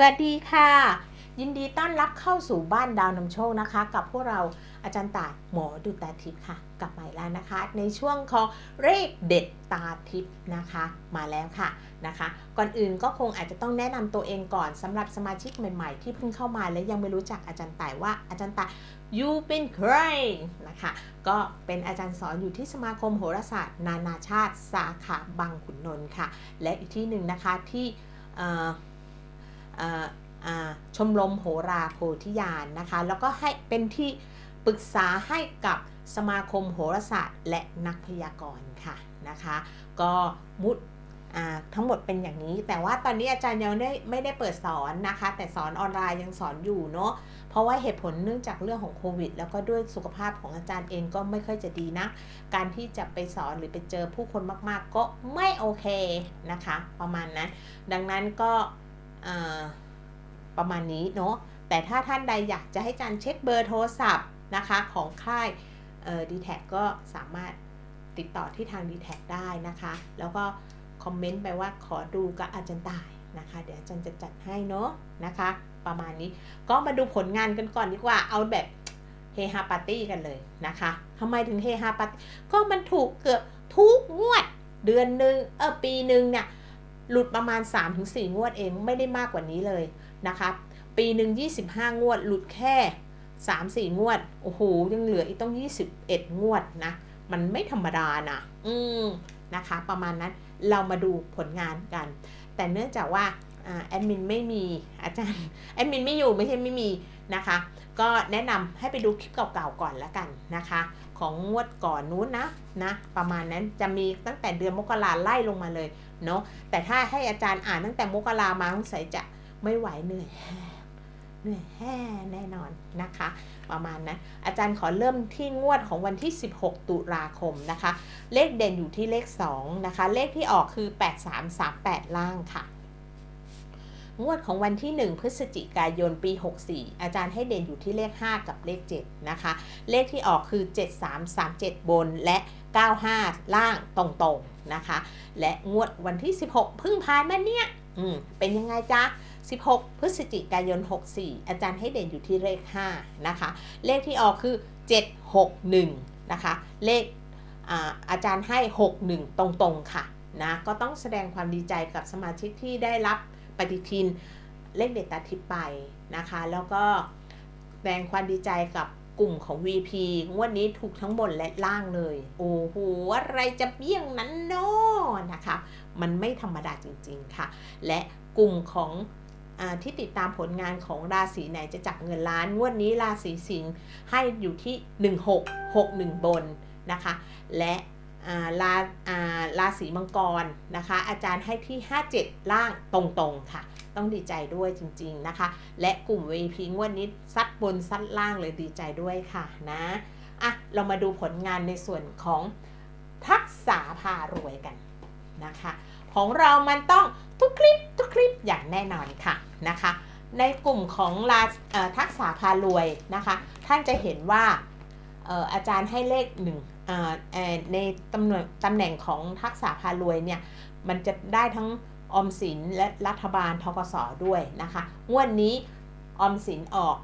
สวัสดีค่ะ ยินดีต้อนรับเข้าสู่บ้านดาวนำโชคนะคะ กับพวกเราอาจารย์ตาหมอดูตาทิพย์ค่ะ กลับมาแล้วนะคะ ในช่วงของเลขเด็ดตาทิพย์นะคะ มาแล้วค่ะนะคะ ก่อนอื่นก็คงอาจจะต้องแนะนำตัวเองก่อนสำหรับสมาชิกใหม่ๆ ที่เพิ่งเข้ามาและยังไม่รู้จักอาจารย์ตายว่าอาจารย์ตาย you เป็นใครนะคะ ก็เป็นอาจารย์สอนอยู่ที่สมาคมโหราศาสตร์ นานาชาติสาขาบางขุนนนท์ค่ะ และอีกที่หนึ่งนะคะที่ ชมรมโหราโพธิญาณนะคะ แล้วก็ให้เป็นที่ปรึกษาให้กับสมาคมโหราศาสตร์ และนักพยากรณ์ค่ะนะคะ ก็มุดทั้งหมดเป็นอย่างนี้ แต่ว่าตอนนี้อาจารย์ยังได้ไม่ได้เปิดสอนนะคะ แต่สอนออนไลน์ยังสอนอยู่เนาะเพราะว่าเหตุผลเนื่องจากเรื่องของโควิด แล้วก็ด้วยสุขภาพของอาจารย์เองก็ไม่ค่อยจะดีนะ การที่จะไปสอนหรือไปเจอผู้คนมาก ๆ ก็ไม่โอเคนะคะ ประมาณนั้นดังนั้นก็ ประมาณนี้เนาะแต่ถ้าท่านใดอยากจะให้อาจารเช็คเบอร์โทรศัพท์นะคะของค่ายดีแท็ก็สามารถติดต่อที่ทาง d t แทได้นะคะ แล้วก็คอมเมนต์ไปว่าขอดูกับอาจารย์ตายนะคะ เดี๋ยวอาจารย์จะจัดให้เนาะนะคะ ประมาณนี้ก็มาดูผลงานกันก่อนดีกว่าเอาแบบเฮฮาปาร์ตี้กันเลยนะคะทำไมถึงเฮฮาปาร์ตี้ก็มันถูกเกือบทุกงวดเดือนหนึ่งเออปีหนึ่งเนี่ย หลุดประมาณ 3-4 งวดเองไม่ได้มากกว่านี้เลยนะคะปีหนึ่ง25 งวด หลุดแค่ 3-4 งวด โอ้โห ยังเหลืออีกต้อง 21 งวดนะ มันไม่ธรรมดานะ อืมนะคะ ประมาณนั้นเรามาดูผลงานกัน แต่เนื่องจากว่าแอดมินไม่มีอาจารย์แอดมินไม่อยู่ไม่ใช่ไม่มีนะคะ ก็แนะนำให้ไปดูคลิปเก่าๆก่อนแล้วกันนะคะ ของงวดก่อนนู้นนะนะ ประมาณนั้นจะมีตั้งแต่เดือนมกราไล่ลงมาเลย เนาะแต่ถ้าให้อาจารย์อ่านตั้งแต่มกรามาสงสัยจะไม่ไหวเหนื่อยแห้เหนื่อยแห้แน่นอนนะคะ ประมาณนั้นอาจารย์ขอเริ่มที่งวดของวันที่ 16 ตุลาคมนะคะ เลขเด่นอยู่ที่เลข 2 นะคะ เลขที่ออกคือ 8338 ล่างค่ะ งวดของวันที่ 1 พฤศจิกายนปี 64 อาจารย์ให้เด่นอยู่ที่เลข 5 กับเลข 7 นะคะ เลขที่ออกคือ 7337 บนและ 95 ล่างตรงๆ นะคะ และงวดวันที่ 16 พึ่งผ่านมาเนี่ยอืมเป็นยังไงจ๊ะ 16 พฤศจิกายน 64 อาจารย์ให้เด่นอยู่ที่เลข 5 นะคะ เลขที่ออกคือ 761 นะคะ เลขอาอาจารย์ให้ 61 ตรงๆ ค่ะนะก็ต้องแสดงความดีใจกับสมาชิกที่ได้รับปฏิทินเลขเด็ดตาทิพย์ไปนะคะ แล้วก็แสดงความดีใจกับ กลุ่มของ VP งวดนี้ถูกทั้งบนและล่างเลย โอ้โห อะไรจะเบี้ยงนั้นเนาะนะคะ มันไม่ธรรมดาจริง ๆ ค่ะ และกลุ่มของอที่ติดตามผลงานของราศีไหนจะจับเงินล้าน งวดนี้ราศีสิงห์ให้อยู่ที่ 1661 บนนะคะ และราราศีมังกรนะคะ อาจารย์ให้ที่ 57 ล่างตรงๆค่ะ ต้องดีใจด้วยจริง ๆนะคะ และกลุ่ม VP งวดนี้ซัดบนซัดล่างเลยดีใจด้วยค่ะนะอะเรามาดูผลงานในส่วนของทักษาพารวยกันนะคะ ของเรามันต้องทุกคลิปทุกคลิปอย่างแน่นอนค่ะนะคะ ในกลุ่มของลาทักษะพารวยนะคะ ท่านจะเห็นว่าอาจารย์ให้เลขหนึ่งในตำแหน่งตำแหน่งของทักษะพารวยเนี่ย มันจะได้ทั้ง ออมสินและรัฐบาลทกสด้วยนะคะงวดนนี้ออมสินออก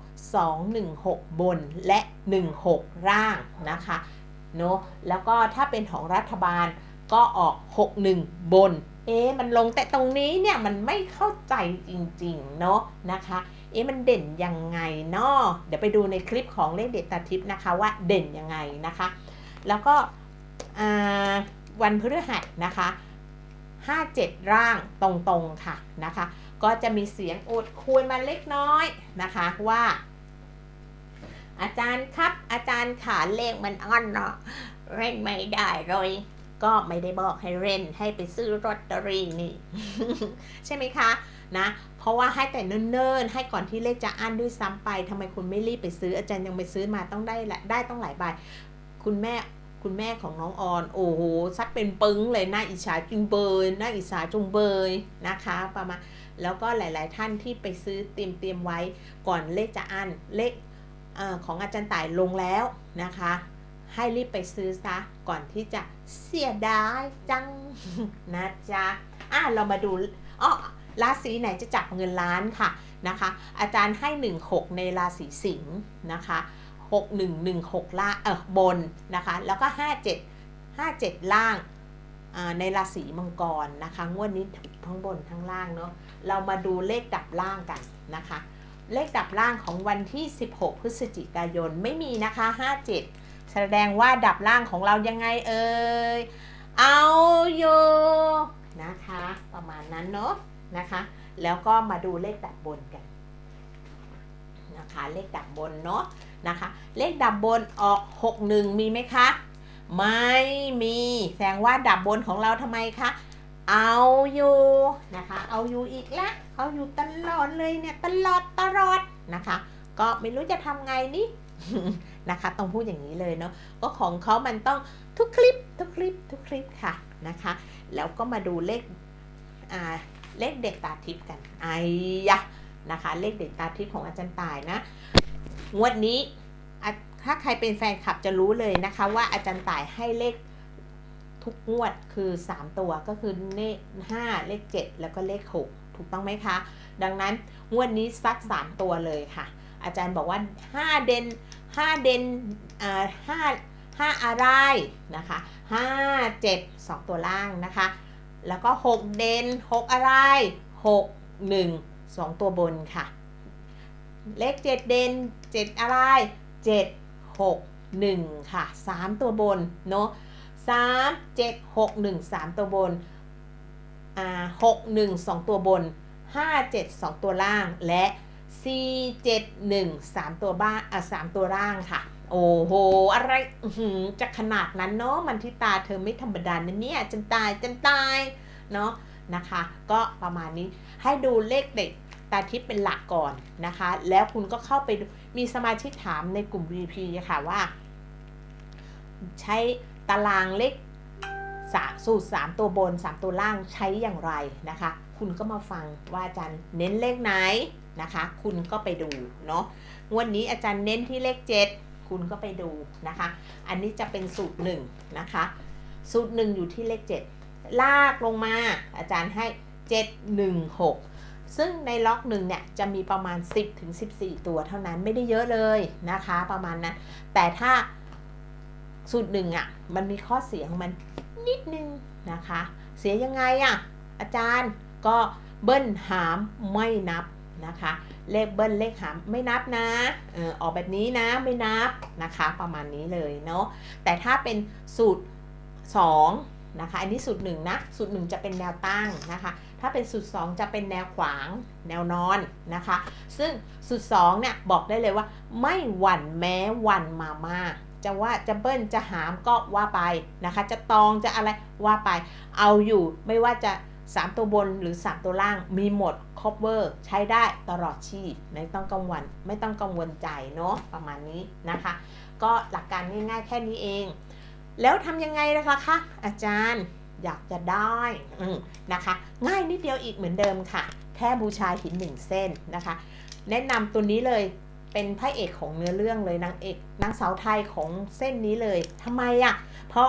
216 บนและ 16 ร่างนะคะเนาะแล้วก็ถ้าเป็นของรัฐบาลก็ออก 61 บน เอ๊มันลงแต่ตรงนี้เนี่ยมันไม่เข้าใจจริงๆเนาะนะคะ เอ๊มันเด่นยังไงเนาะเดี๋ยวไปดูในคลิปของเลขเด็ดตาทิพย์นะคะว่าเด่นยังไงนะคะ แล้วก็วันพฤหัสนะคะ 57 ร่างตรงๆค่ะนะคะ ก็จะมีเสียงอุดคุยมาเล็กน้อยนะคะว่า อาจารย์ครับอาจารย์ขาเลขมันอ่อนเนาะเร่งไม่ได้เลยก็ไม่ได้บอกให้เร่นให้ไปซื้อรอตเตอรี่นี่ ใช่ไหมคะนะเพราะว่าให้แต่เนิ่นๆให้ก่อนที่เลขจะอั้นด้วยซ้ำไปทำไมคุณไม่รีบไปซื้ออาจารย์ยังไปซื้อมาต้องได้ได้ต้องหลายใบคุณแม่ คุณแม่ของน้องออน โอ้โหซัดเป็นปึ้งเลยน่าอิจฉาจุงเบยน่าอิจฉาจุงเบยนะคะประมาณแล้วก็หลาย ๆ ท่านที่ไปซื้อเตรียมเตรียมไว้ก่อนเลขจะอันเลขอของอาจารย์ต่ายลงแล้วนะคะ ให้รีบไปซื้อซะก่อนที่จะเสียดายจังนะจ๊ะอะเรามาดูอ๋อราศีไหนจะจับเงินล้านค่ะนะคะ อาจารย์ให้ 16 ในราศีสิงห์นะคะ 6116 ล่างเออบนนะคะ แล้วก็ 57 57 ล่างอ่าในราศีมังกรนะคะ งวดนี้ทั้งบนทั้งล่างเนาะ เรามาดูเลขดับล่างกันนะคะ เลขดับล่างของวันที่ 16 พฤศจิกายนไม่มีนะคะ 57 แสดงว่าดับล่างของเรายังไงเอ่ย เอาอยู่นะคะ ประมาณนั้นเนาะนะคะ แล้วก็มาดูเลขดับบนกัน นะคะ เลขดับบนเนาะนะคะ เลขดับบนออก 61 มีไหมคะ ไม่มีแสดงว่าดับบนของเราทำไมคะเอาอยู่นะคะ เอาอยู่อีกแล้วเอาอยู่ตลอดเลยเนี่ยตลอดตลอดนะคะ ก็ไม่รู้จะทำไงนี่นะคะต้องพูดอย่างนี้เลยเนาะก็ของเขามันต้องทุกคลิปทุกคลิปทุกคลิปค่ะนะคะ แล้วก็มาดูเลขอ่าเลขเด็ดตาทิพย์กันไอ้ยะ นะคะ เลขเด็ดตาทิพย์ของอาจารย์ตายนะงวดนี้ถ้าใครเป็นแฟนคลับจะรู้เลยนะคะว่าอาจารย์ตายให้เลขทุกงวดคือ 3 ตัวก็คือเลข5เลข 7 แล้วก็เลข 6 ถูกต้องไหมคะ ดังนั้นงวดนี้ซัด3ตัวเลยค่ะ อาจารย์บอกว่า 5 เดน5เดนอ่าห้าห้าอะไรนะคะ5 7 2 ตัวล่างนะคะ แล้วก็ 6 เดน6 อะไร 6 1 2 ตัวบนค่ะ เลข 7 เดน7 อะไร 7 6 1 ค่ะ 3 ตัวบนเนาะ3 7 6 1 3 ตัวบนอ่า6 1 2 ตัวบน 5 7 2 ตัวล่างและ 4 7 1 3 ตัวบ้านอะ3ตัวล่างค่ะโอ้โห อะไรจะขนาดนั้นเนาะ มันที่ตาเธอไม่ธรรมดานะเนี่ยจันตายจันตาย เนาะนะคะ ก็ประมาณนี้ให้ดูเลขเด็ก ตาทิพย์เป็นหลักก่อนนะคะ แล้วคุณก็เข้าไปมีสมาชิกถามในกลุ่ม VP ค่ะว่า ใช้ตารางเลขสามสูตร 3 ตัวบน 3 ตัวล่างใช้อย่างไรนะคะ คุณก็มาฟังว่าอาจารย์เน้นเลขไหนนะคะ คุณก็ไปดูเนาะวันนี้อาจารย์เน้นที่เลข 7 คุณก็ไปดูนะคะ อันนี้จะเป็นสูตร1นะคะ สูตร 1 อยู่ที่เลข 7 ลากลงมาอาจารย์ให้ 7 1 6 ซึ่งในล็อกหนึ่งเนี่ยจะมีประมาณ 10ถึง14 ตัวเท่านั้นไม่ได้เยอะเลยนะคะ ประมาณนั้นแต่ถ้าสูตรหนึ่งอะมันมีข้อเสียของมันนิดนึงนะคะ เสียยังไงอะอาจารย์ก็เบิ้ลหามไม่นับนะคะ เลขเบิ้ลเลขหามไม่นับนะเออออกแบบนี้นะไม่นับนะคะ ประมาณนี้เลยเนาะแต่ถ้าเป็นสูตร2นะคะอันนี้สูตร1นะสูตร1จะเป็นแนวตั้งนะคะ ถ้าเป็นสูตร2จะเป็นแนวขวางแนวนอนนะคะ ซึ่งสูตร2เนี่ยบอกได้เลยว่าไม่หวั่นแม้วันมามาจะว่าจะเบิ้ลจะหามก็ว่าไปนะคะ จะตองจะอะไรว่าไป เอาอยู่ไม่ว่าจะ 3 ตัวบนหรือ 3 ตัวล่างมีหมด cover ใช้ได้ตลอดชีพไม่ต้องกังวลไม่ต้องกังวลใจเนาะประมาณนี้นะคะ ก็หลักการง่ายๆแค่นี้เอง แล้วทำยังไงนะคะ อาจารย์ อยากจะได้อืมนะคะ ง่ายนิดเดียวอีกเหมือนเดิมค่ะ แค่บูชาหินหนึ่งเส้นนะคะ แนะนำตัวนี้เลยเป็นพระเอกของเนื้อเรื่องเลยนางเอกนางสาวไทยของเส้นนี้เลยทำไมอะ่ะ เพราะ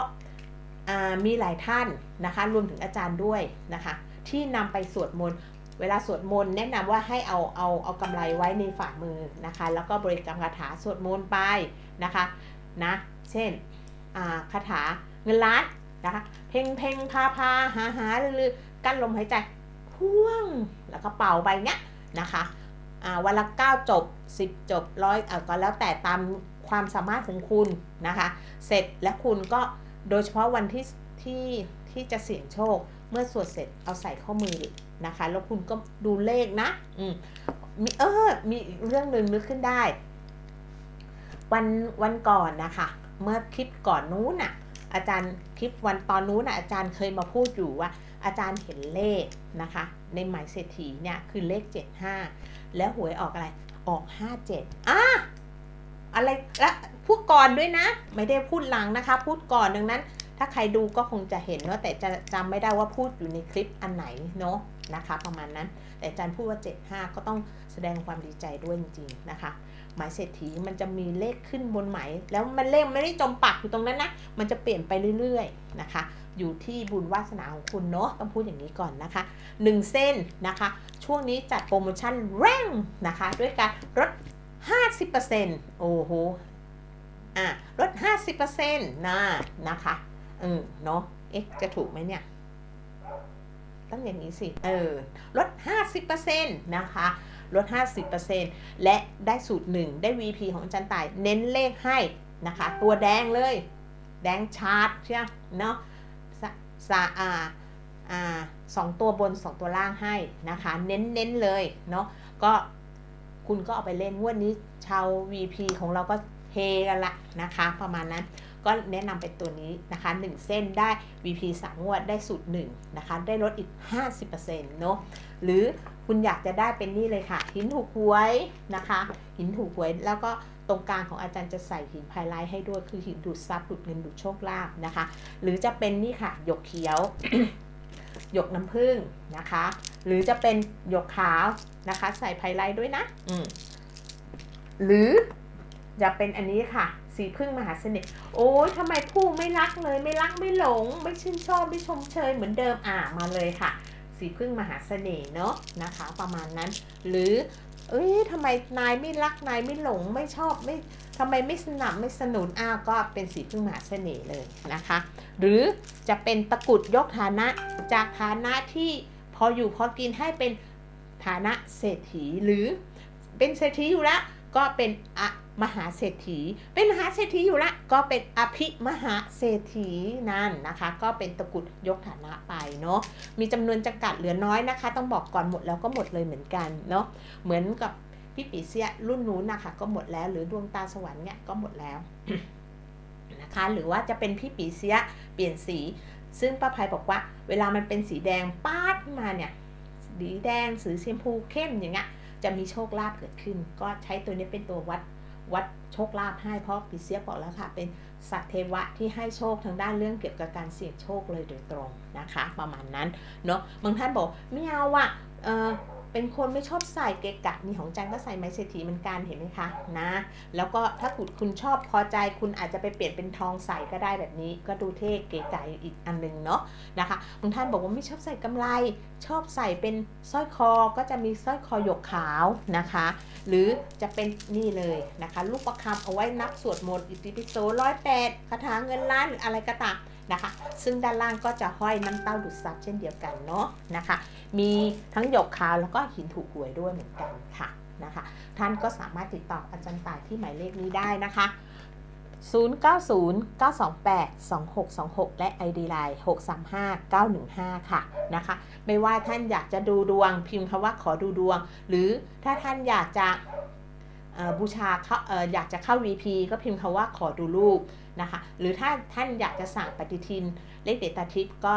อ่ามีหลายท่านนะคะ รวมถึงอาจารย์ด้วยนะคะ ที่นำไปสวดมนต์เวลาสวดมนต์แนะนำว่าให้เอาเอาเอากำไรไว้ในฝ่ามือนะคะ แล้วก็บริกรรมคาถาสวดมนต์ไปนะคะนะเช่นอ่าคาถาเงินล้าน นะคะ เพ่งเพ่งพาพาหาหาลือกั้นลมหายใจพ่วงแล้วก็เป่าไปเนี้ยนะคะอ่าวันละ9จบ 10 จบร้อยอ่าก็แล้วแต่ตามความสามารถของคุณนะคะ เสร็จแล้วคุณก็โดยเฉพาะวันที่ที่ที่จะเสี่ยงโชค เมื่อสวดเสร็จเอาใส่ข้อมือนะคะ แล้วคุณก็ดูเลขนะอืมมีเออมีอีกเรื่องหนึ่งนึกขึ้นได้ วันวันก่อนนะคะ เมื่อคลิปก่อนนู้นน่ะ อาจารย์คลิปวันตอนนู้นนะอาจารย์เคยมาพูดอยู่ว่า อาจารย์เห็นเลขนะคะ ในหมายเศรษฐีเนี่ยคือเลข 75 แล้วหวยออกอะไรออก 57อะอะไรและพูดก่อนด้วยนะ ไม่ได้พูดหลังนะคะ พูดก่อนดังนั้น ถ้าใครดูก็คงจะเห็นเนาะแต่จะจำไม่ได้ว่าพูดอยู่ในคลิปอันไหนเนาะนะคะ ประมาณนั้น แต่อาจารย์พูดว่า 75 ก็ต้องแสดงความดีใจด้วยจริงๆนะคะ หมายเศรษฐีมันจะมีเลขขึ้นบนหมายแล้วมันเลขไม่ได้จมปักอยู่ตรงนั้นนะ มันจะเปลี่ยนไปเรื่อยๆนะคะ อยู่ที่บุญวาสนาของคุณเนาะต้องพูดอย่างนี้ก่อนนะคะ 1 เส้นนะคะ ช่วงนี้จัดโปรโมชั่นแรงนะคะ ด้วยการลด 50%โอ้โหอะลด 50%นะนะคะเอืมเนาะเอ๊ะจะถูกไหมเนี่ย ต้องอย่างนี้สิเออลด 50%นะคะลด 50%และได้สูตรหนึ่งได้ VP ของอาจารย์ต่ายเน้นเลขให้นะคะ ตัวแดงเลย แดงชาร์ตใช่ไหมเนาะสะสะอ่าอ่าสองตัวบนสองตัวล่างให้นะคะ เน้นเน้นเลยเนาะก็คุณก็เอาไปเล่นงวดนี้ชาว VP ของเราก็เฮกันละนะคะ ประมาณนั้น ก็แนะนำเป็นตัวนี้นะคะ 1 เส้นได้ VP 3งวดได้สูตร1นะคะ ได้ลดอีก 50%เนาะหรือคุณอยากจะได้เป็นนี่เลยค่ะ หินถูกหวยนะคะ หินถูกหวยแล้วก็ตรงกลางของอาจารย์จะใส่หินไพไลท์ให้ด้วยคือหินดูดซับดูดเงินดูดโชคลาภนะคะ หรือจะเป็นนี่ค่ะ หยกเขียวหยกน้ำผึ้งนะคะ หรือจะเป็นหยกขาวนะคะ ใส่ไพไลท์ด้วยนะ อืหรือจะเป็นอันนี้ค่ะ สีพึ่งมหาเสน่ห์โอ้ยทำไมผู้ไม่รักเลยไม่รักไม่หลง ไม่ชื่นชอบไม่ชมเชยเหมือนเดิมอ่ามาเลยค่ะ สีพึ่งมหาเสน่ห์เนาะนะคะ ประมาณนั้น หรือเอ้ยทำไมนายไม่รักนายไม่หลงไม่ชอบไม่ทำไมไม่สนับไม่สนุนอ้าวก็เป็นสีพึ่งมหาเสน่ห์เลยนะคะ หรือจะเป็นตะกุดยกฐานะจากฐานะที่พออยู่พอกินให้เป็นฐานะเศรษฐีหรือเป็นเศรษฐีอยู่แล้วก็เป็นอ มหาเศรษฐี เป็นมหาเศรษฐีอยู่ละ ก็เป็นอภิมหาเศรษฐีนั่นนะคะ ก็เป็นตะกุดยกฐานะไปเนาะมีจำนวนจำกัดเหลือน้อยนะคะ ต้องบอกก่อนหมดแล้วก็หมดเลยเหมือนกันเนาะเหมือนกับพี่ปีเสียรุ่นนู้นนะคะก็หมดแล้ว หรือดวงตาสวรรค์เนี่ยก็หมดแล้วนะคะ หรือว่าจะเป็นพี่ปีเสียเปลี่ยนสี ซึ่งป้าภัยบอกว่า เวลามันเป็นสีแดงป้าดมาเนี่ยสีแดงสีชมพูเข้มอย่างเงี้ยจะมีโชคลาภเกิดขึ้น ก็ใช้ตัวนี้เป็นตัววัด วัดโชคลาภให้เพราะปีเสียบอกแล้วค่ะ เป็นสัตว์เทวะที่ให้โชคทางด้านเรื่องเกี่ยวกับการเสี่ยงโชคเลยโดยตรงนะคะ ประมาณนั้นเนาะบางท่านบอกไม่เอาอะ เป็นคนไม่ชอบใส่เกะกะนี่ของจันก็ใส่ไม้เศรษฐีเหมือนกันเห็นไหมคะนะ แล้วก็ถ้าคุณคุณชอบพอใจคุณอาจจะไปเปลี่ยนเป็นทองใส่ก็ได้แบบนี้ ก็ดูเท่เก๋ไก๋อีกอันหนึ่งเนาะนะคะบางท่านบอกว่าไม่ชอบใส่กำไรชอบใส่เป็นสร้อยคอก็จะมีสร้อยคอหยกขาวนะคะ หรือจะเป็นนี่เลยนะคะ ลูกประคำเอาไว้นับสวดมนต์อิติปิโสร้อยแปดคาถาเงินล้านหรืออะไรก็ตาม นะคะ ซึ่งด้านล่างก็จะห้อยน้ำเต้าดูดซับเช่นเดียวกันเนาะนะคะ มีทั้งหยกขาวแล้วก็หินถูกหวยด้วยเหมือนกันค่ะนะคะ ท่านก็สามารถติดต่ออาจารย์ต่ายที่หมายเลขนี้ได้นะคะ 0909282626 และ ID Line 635915 ค่ะนะคะ ไม่ว่าท่านอยากจะดูดวงพิมพ์คำว่าขอดูดวง หรือถ้าท่านอยากจะ บูชาเขาอยากจะเข้า VP ก็พิมพ์คำว่าขอดูรูปนะคะ หรือถ้าท่านอยากจะสั่งปฏิทิน เลขเดตาทิพก็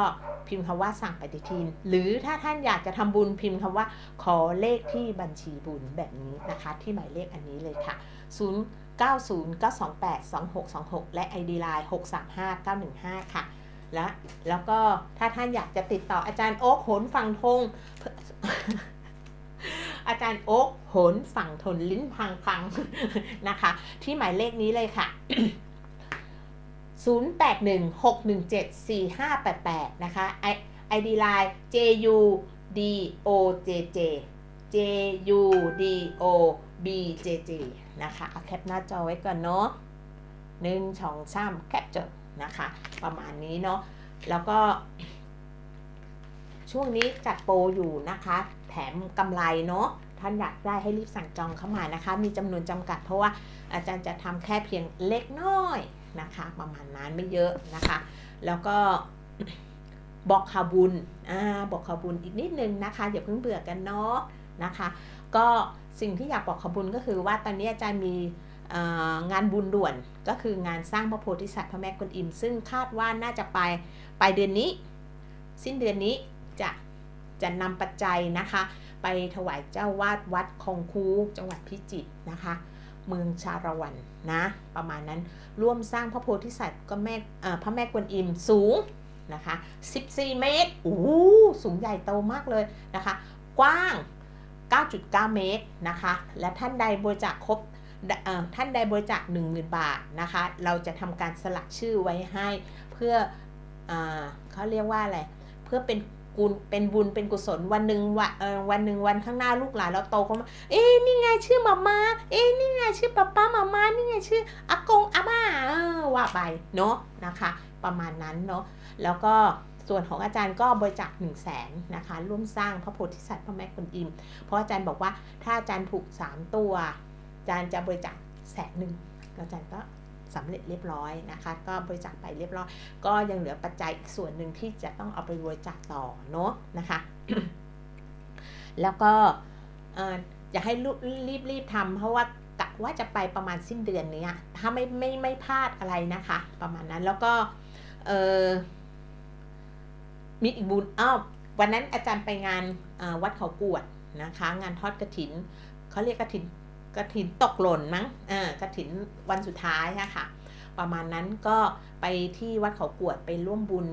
พิมพ์คำว่าสั่งปฏิทิน หรือถ้าท่านอยากจะทำบุญพิมพ์คำว่า ขอเลขที่บัญชีบุญแบบนี้นะคะ ที่หมายเลขอันนี้เลยค่ะ 0 9 0 9 2 8 2 6 2 6 และ ID Line 6 3 5 9 1 5 ค่ะและแล้วก็ถ้าท่านอยากจะติดต่ออาจารย์โอ๊คโหนฝั่งทง อาจารย์โอ๊คโหนฝั่งทนลิ้นพังพังนะคะ ที่หมายเลขนี้เลยค่ะ 0816174588 นะคะ I- ID Line JUDOJJ JUDOBJJ นะคะ เอาแคปหน้าจอไว้ก่อนเนาะหนึ่งสองสามแคปจดนะคะ ประมาณนี้เนาะแล้วก็ ช่วงนี้จัดโปรอยู่นะคะ แถมกำไรเนาะท่านอยากได้ให้รีบสั่งจองเข้ามานะคะ มีจำนวนจำกัดเพราะว่าอาจารย์จะทำแค่เพียงเล็กน้อยนะคะ ประมาณนั้นไม่เยอะนะคะ แล้วก็บอกข่าวบุญอ่าบอกข่าวบุญอีกนิดนึงนะคะอย่าเพิ่งเบื่อกันเนาะนะคะ ก็สิ่งที่อยากบอกข่าวบุญก็คือว่าตอนนี้อาจารย์มีงานบุญด่วนก็คืองานสร้างพระโพธิสัตว์พระแม่กวนอิม ซึ่งคาดว่าน่าจะไปไปเดือนนี้ สิ้นเดือนนี้ จะนำปัจจัยนะคะ ไปถวายเจ้าวาดวัดคงคูจังหวัดพิจิตรนะคะ เมืองชาละวันนะ ประมาณนั้นร่วมสร้างพระโพธิสัตว์ก็แม่พระแม่กวนอิมสูงนะคะ 14 เมตร โอ้สูงใหญ่โตมากเลยนะคะ กว้าง 9.9 เมตรนะคะ และท่านใดบริจาคครบท่านใดบริจาค10,000 บาทนะคะ เราจะทำการสลักชื่อไว้ให้เพื่ออเขาเรียกว่าอะไร เพื่อเป็น กุลเป็นบุญเป็นกุศลวันหนึ่งวันวันหนึ่งวันข้างหน้าลูกหลานเราโตเขามาเอ๊นี่ไงชื่อมามาเอ๊นี่ไงชื่อป้าป้ามามานี่ไงชื่ออากงอาม่าว่าไปเนาะนะคะ ประมาณนั้นเนาะแล้วก็ส่วนของอาจารย์ก็บริจาคหนึ่งแสนนะคะ ร่วมสร้างพระโพธิสัตว์พระแม่กุนอิม เพราะอาจารย์บอกว่าถ้าอาจารย์ถูกสามตัว อาจารย์จะบริจาคแสนหนึ่งอาจารย์ก็ สำเร็จเรียบร้อยนะคะ ก็บริจาคไปเรียบร้อย ก็ยังเหลือปัจจัยอีกส่วนหนึ่งที่จะต้องเอาไปบริจาคต่อเนาะนะคะ แล้วก็อยากให้รีบรีบทำเพราะว่ากะว่าจะไปประมาณสิ้นเดือนนี้ถ้าไม่ไม่ไม่พลาดอะไรนะคะ ประมาณนั้นแล้วก็เออมีอีกบุญอ้าววันนั้นอาจารย์ไปงานวัดเขากวดนะคะ งานทอดกระถินเขาเรียกกระถิน กระถินตกหล่นมั้งกระถินวันสุดท้ายะค่ะประมาณนั้นก็ไปที่วัดเขากวดไปร่วมบุญ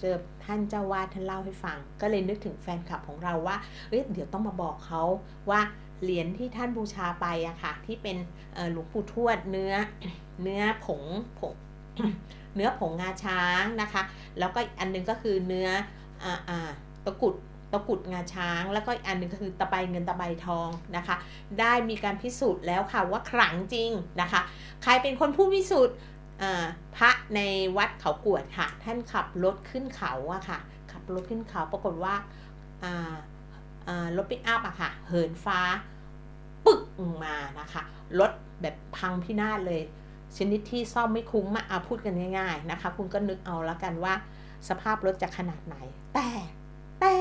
เจอท่านเจ้าวาดท่านเล่าให้ฟัง ก็เลยนึกถึงแฟนคลับของเราว่าเเดี๋ยวต้องมาบอกเขาว่าเหรียญที่ท่านบูชาไปอะค่ะ ที่เป็นหลวงปู่ทวดเนื้อเนื้อผงผงเนื้อผงงาช้างนะคะ แล้วก็อันนึงก็คือเนื้ออตะกุด ตะกุดงาช้าง แล้วก็อีกอันนึงก็คือตะไบเงินตะไบทองนะคะ ได้มีการพิสูจน์แล้วค่ะว่าขลังจริงนะคะ ใครเป็นคนผู้พิสูจน์พระในวัดเขากวดค่ะ ท่านขับรถขึ้นเขาอะค่ะ ขับรถขึ้นเขาปรากฏว่ารถปิกอัพอะค่ะ เหินฟ้าปึกมานะคะรถแบบพังพินาศเลย ชนิดที่ซ่อมไม่คุ้มมาเอาพูดกันง่าย ๆนะคะ คุณก็นึกเอาแล้วกันว่า สภาพรถจะขนาดไหน แต่แต่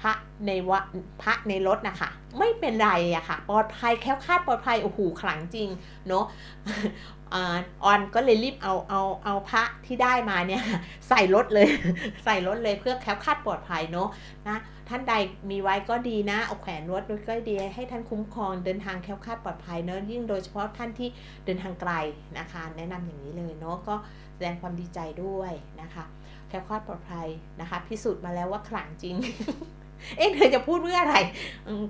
พระในวะพระในรถนะคะไม่เป็นไรอะค่ะ ปลอดภัยแค้วคาดปลอดภัยโอ้โหขลังจริงเนาะออนก็เลยรีบเอาเอาเอาพระที่ได้มาเนี่ยใส่รถเลย ใส่รถเลยเพื่อแค้วคาดปลอดภัยเนาะนะท่านใดมีไว้ก็ดีนะเอาแขวนรถด้วยก็ดีให้ท่านคุ้มครองเดินทางแคล้วคลาดปลอดภัยเนอะยิ่งโดยเฉพาะท่านที่เดินทางไกลนะคะ แนะนำอย่างนี้เลยเนาะก็แสดงความดีใจด้วยนะคะ แคล้วคลาดปลอดภัยนะคะ พิสูจน์มาแล้วว่าขลังจริง เอ๊ะเธอจะพูดเพื่ออะไร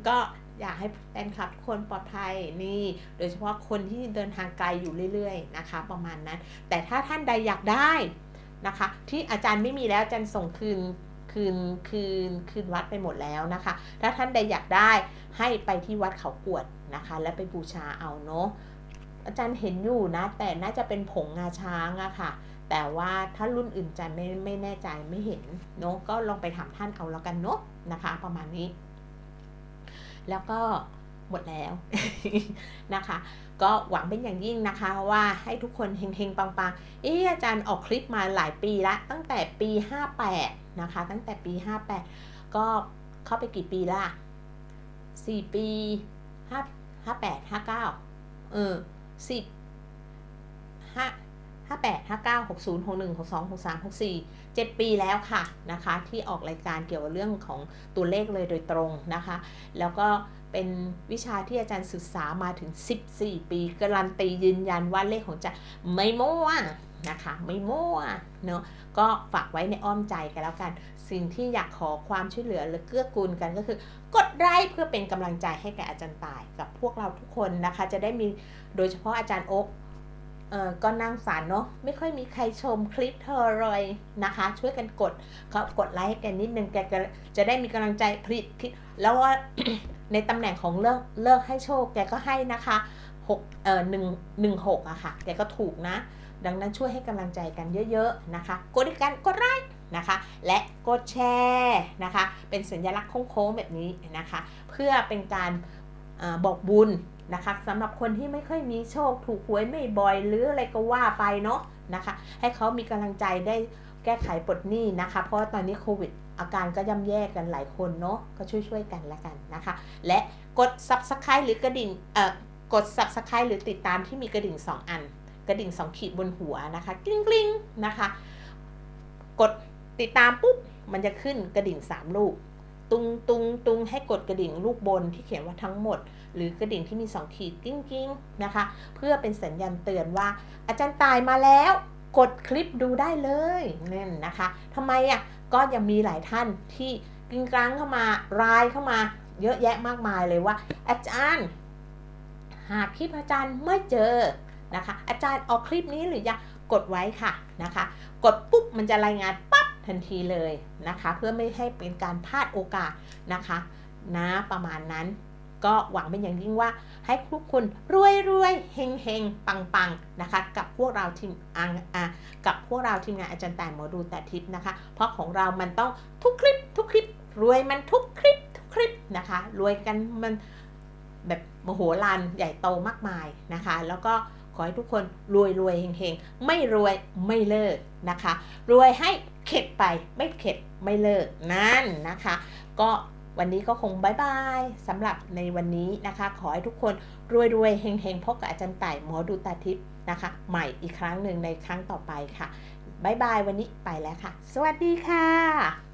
ก็อยากให้แฟนคลับคนปลอดภัยนี่ โดยเฉพาะคนที่เดินทางไกลอยู่เรื่อยๆนะคะ ประมาณนั้น แต่ถ้าท่านใดอยากได้นะคะ ที่อาจารย์ไม่มีแล้วอาจารย์ส่งคืนคืนคืนคืนวัดไปหมดแล้วนะคะ ถ้าท่านใดอยากได้ให้ไปที่วัดเขากวดนะคะ แล้วไปบูชาเอาเนาะ อาจารย์เห็นอยู่นะ แต่น่าจะเป็นผงงาช้างอะค่ะ แต่ว่าถ้ารุ่นอื่นใจไม่ไม่แน่ใจไม่เห็นเนาะก็ลองไปถามท่านเอาแล้วกันเนาะนะคะ ประมาณนี้ แล้วก็หมดแล้วนะคะ ก็หวังเป็นอย่างยิ่งนะคะว่าให้ทุกคนเฮงๆ ปังๆ เอออาจารย์ออกคลิปมาหลายปีละ ตั้งแต่ปี 58 นะคะ ตั้งแต่ปี 58 ก็เข้าไปกี่ปีละ4ปี5 58 59 เออ สิบห้าห้าแปดห้าเก้าหกศูนย์หกหนึ่งหกสองหกสามหกสี่เจ็ดปีแล้วค่ะนะคะ ที่ออกรายการเกี่ยวกับเรื่องของตัวเลขเลยโดยตรงนะคะ แล้วก็เป็นวิชาที่อาจารย์ศึกษามาถึง 14 ปี การันตียืนยันว่าเลขของจะไม่มั่ว นะคะ ไม่มั่วเนาะก็ฝากไว้ในอ้อมใจกันแล้วกัน สิ่งที่อยากขอความช่วยเหลือหรือเกื้อกูลกันก็คือ กดไลค์เพื่อเป็นกำลังใจให้แก่อาจารย์ตายกับพวกเราทุกคนนะคะ จะได้มีโดยเฉพาะอาจารย์โอ๊กเออก็นั่งสารเนาะไม่ค่อยมีใครชมคลิปเธอเลยนะคะ ช่วยกันกดเขากดไลค์ให้แกนิดนึงแกจะได้มีกำลังใจผลิตคลิปแล้วว่าในตำแหน่งของเลิกเลิกให้โชคแกก็ให้นะคะหกเอ่อหนึ่งหนึ่งหกอะค่ะ แกก็ถูกนะ ดังนั้นช่วยให้กำลังใจกันเยอะๆนะคะ กดกันกดไลค์นะคะ และกดแชร์นะคะ เป็นสัญลักษณ์โค้งๆแบบนี้นะคะ เพื่อเป็นการอบอกบุญนะคะสำหรับคนที่ไม่ค่อยมีโชคถูกหวยไม่บ่อยหรืออะไรก็ว่าไปเนาะนะคะ ให้เขามีกำลังใจได้แก้ไขปลดหนี้นะคะ เพราะตอนนี้โควิดอาการก็ย่ำแย่กันหลายคนเนาะก็ช่วยๆกันละกันนะคะ และกด subscribe หรือกระดิ่งเอ่อกด subscribe หรือติดตามที่มีกระดิ่ง 2 อัน กระดิ่ง2ขีดบนหัวนะคะกลิ้งกลิ้งนะคะ กดติดตามปุ๊บมันจะขึ้นกระดิ่ง3ลูก ตุงตุงตุงให้กดกระดิ่งลูกบนที่เขียนว่าทั้งหมด หรือกระดิ่งที่มี2ขีดกิ้งกิ้งนะคะ เพื่อเป็นสัญญาณเตือนว่า อาจารย์ตายมาแล้วกดคลิปดูได้เลยนั่นนะคะทำไมอะก็ยังมีหลายท่านที่กริ้งกลางเข้ามารายเข้ามา เยอะแยะมากมายเลยว่า อาจารย์ หากคลิปอาจารย์ไม่เจอ นะคะ อาจารย์ออกคลิปนี้หรือยังกดไว้ค่ะนะคะ กดปุ๊บมันจะรายงานปั๊บทันทีเลยนะคะ เพื่อไม่ให้เป็นการพลาดโอกาสนะคะนะประมาณนั้นก็หวังเป็นอย่างยิ่งว่าให้ทุกคนรวยรวยเฮงเฮงปังปังนะคะ กับพวกเราทีมอังอะกับพวกเราทีมงานอาจารย์แต่หมอดูแต่ทิพย์นะคะ เพราะของเรามันต้องทุกคลิป ทุกคลิป รวยมันทุกคลิป ทุกคลิปนะคะ รวยกันมันแบบมโหฬารใหญ่โตมากมายนะคะ แล้วก็ ขอให้ทุกคนรวยรวยเฮงเฮงไม่รวยไม่เลิกนะคะ รวยให้เข็ดไปไม่เข็ดไม่เลิกนั่นนะคะ ก็วันนี้ก็คงบายบายสำหรับในวันนี้นะคะ ขอให้ทุกคนรวยรวยเฮงเฮงพบกับอาจารย์ต่ายหมอดูตาทิพย์นะคะ ใหม่อีกครั้งหนึ่งในครั้งต่อไปค่ะบายบายวันนี้ไปแล้วค่ะ สวัสดีค่ะ